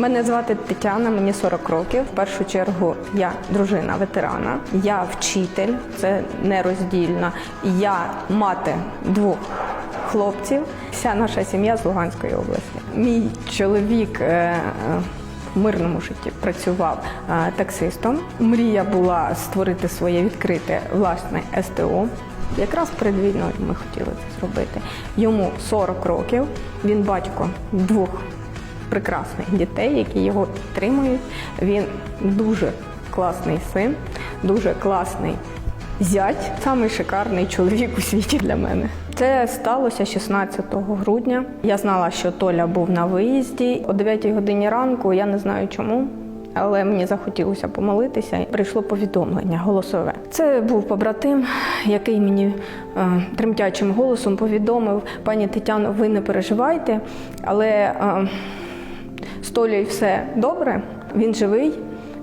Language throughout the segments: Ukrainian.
Мене звати Тетяна, мені 40 років. В першу чергу я дружина ветерана, я вчитель, це нероздільно. Я мати двох хлопців. Вся наша сім'я з Луганської області. Мій чоловік. е, в мирному житті працював е, таксистом. Мрія була створити своє відкрите власне СТО. Якраз перед війною ми хотіли це зробити. Йому 40 років. Він батько двох прекрасних дітей, які його підтримують. Він дуже класний син, дуже класний зять, самий шикарний чоловік у світі для мене. Це сталося 16 грудня. Я знала, що Толя був на виїзді о 9 годині ранку. Я не знаю чому. Але мені захотілося помолитися, і прийшло повідомлення голосове. Це був побратим, який мені е, тремтячим голосом повідомив: пані Тетяно, ви не переживайте, але е, з Толею все добре, він живий.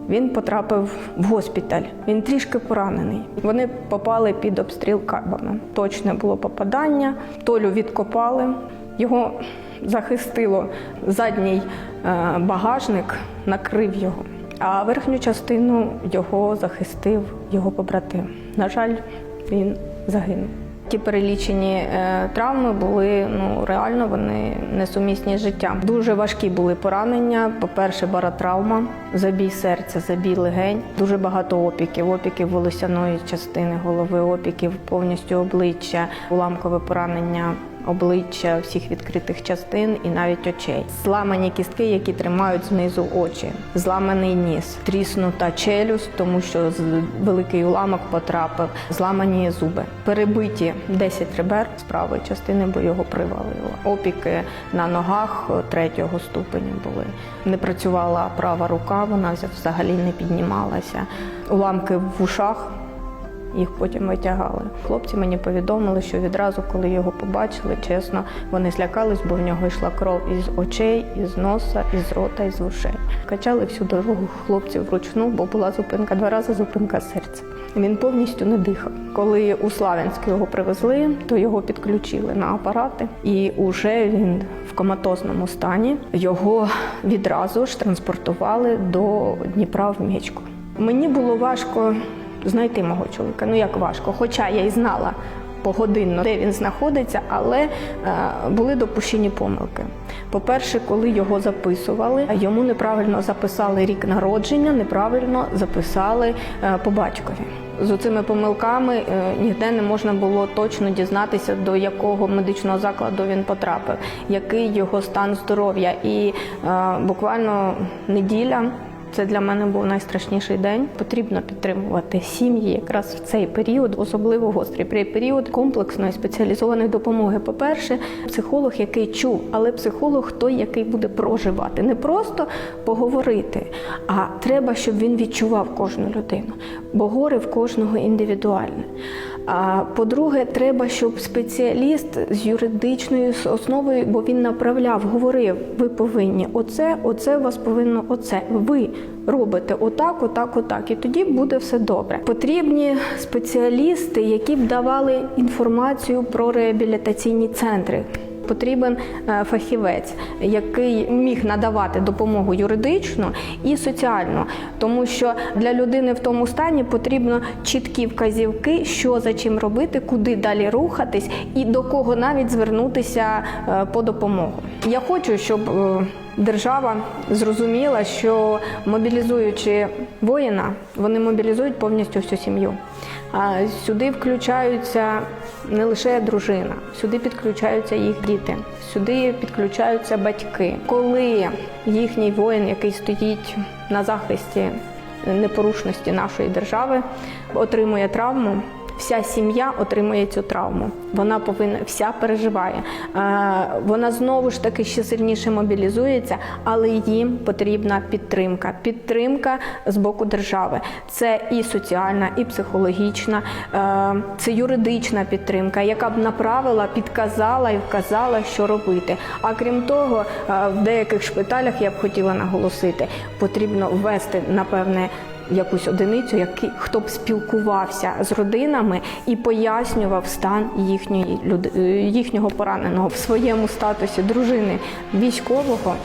Він потрапив в госпіталь. Він трішки поранений. Вони попали під обстріл кабами. Точне було попадання. Толю відкопали. Його захистило задній е, багажник, накрив його. А верхню частину його захистив його побратим. На жаль, він загинув. Ті перелічені е, травми були ну реально вони несумісні з життям. Дуже важкі були поранення. По-перше, баротравма, забій серця, забій легень, дуже багато опіків, опіків волосяної частини голови, опіків повністю обличчя, уламкове поранення. Обличчя всіх відкритих частин і навіть очей, зламані кістки, які тримають знизу очі, зламаний ніс, тріснута челюсть, тому що з- великий уламок потрапив, зламані зуби, перебиті 10 ребер з правої частини, бо його привалило. Опіки на ногах третього ступеня були. Не працювала права рука, вона взагалі не піднімалася. Уламки в ушах їх потім витягали. Хлопці мені повідомили, що відразу, коли його побачили, чесно, вони злякались, бо в нього йшла кров із очей, із носа, із рота, із вушей. Качали всю дорогу хлопців вручну, бо була зупинка два рази зупинка серця. Він повністю не дихав. Коли у Славянськ його привезли, то його підключили на апарати, і уже він в коматозному стані. Його відразу ж транспортували до Дніпра в Мєчку. Мені було важко знайти мого чоловіка. Ну як важко, хоча я й знала погодинно, де він знаходиться, але е, були допущені помилки. По-перше, коли його записували, йому неправильно записали рік народження, неправильно записали е, по батькові. З цими помилками е, ніде не можна було точно дізнатися, до якого медичного закладу він потрапив, який його стан здоров'я. І буквально неділя це для мене був найстрашніший день. Потрібно підтримувати сім'ї якраз в цей період, особливо гострий період комплексної спеціалізованої допомоги. По-перше, психолог, який чув, але психолог той, який буде проживати, не просто поговорити, а треба, щоб він відчував кожну людину, бо горе в кожного індивідуальне. А по-друге, треба, щоб спеціаліст з юридичною основою, бо він направляв, говорив: ви повинні оце, оце у вас повинно оце. Ви робите отак, отак, отак. І тоді буде все добре. Потрібні спеціалісти, які б давали інформацію про реабілітаційні центри. Потрібен е, фахівець, який міг надавати допомогу юридичну і соціальну, тому що для людини в тому стані потрібно чіткі вказівки, що за чим робити, куди далі рухатись і до кого навіть звернутися е, по допомогу. Я хочу, щоб е, держава зрозуміла, що мобілізуючи воїна, вони мобілізують повністю всю сім'ю. Сюди включаються не лише дружина, сюди підключаються їх діти, сюди підключаються батьки. Коли їхній воїн, який стоїть на захисті непорушності нашої держави, отримує травму. Вся сім'я отримує цю травму. Вона повинна вся переживає. Е, Вона знову ж таки ще сильніше мобілізується, але їм потрібна підтримка. Підтримка з боку держави. Це і соціальна, і психологічна, е, це юридична підтримка, яка б направила, підказала і вказала, що робити. А крім того, е, в деяких шпиталях я б хотіла наголосити, потрібно ввести напевне якусь одиницю, який хто б спілкувався з родинами і пояснював стан їхньої е, їхнього пораненого в своєму статусі дружини військового,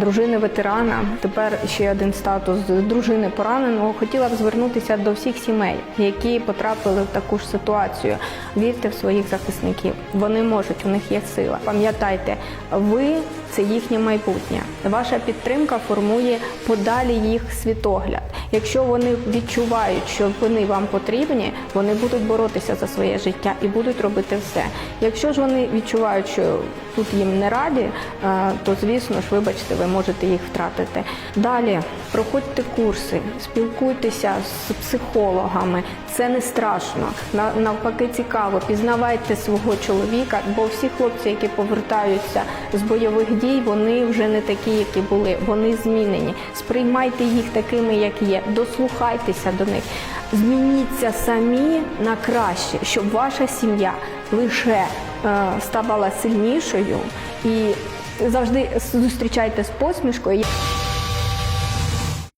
дружини ветерана. Тепер ще один статус дружини пораненого. Хотіла б звернутися до всіх сімей, які потрапили в таку ж ситуацію. Вірте в своїх захисників. Вони можуть, у них є сила. Пам'ятайте, ви це їхнє майбутнє. Ваша підтримка формує подалі їх світогляд. Якщо вони відчувають, що вони вам потрібні, вони будуть боротися за своє життя і будуть робити все. Якщо ж вони відчувають, що тут їм не раді, е, то звісно ж, вибачте, ви можете їх втратити. Далі проходьте курси, спілкуйтеся з психологами. Це не страшно. Навпаки, цікаво. Пізнавайте свого чоловіка, бо всі хлопці, які повертаються з бойових дій, вони вже не такі, які були. Вони змінені. Сприймайте їх такими, як є. Дослухайтеся до них. Змініться самі на краще, щоб ваша сім'я лише е, ставала сильнішою і завжди зустрічайте з посмішкою.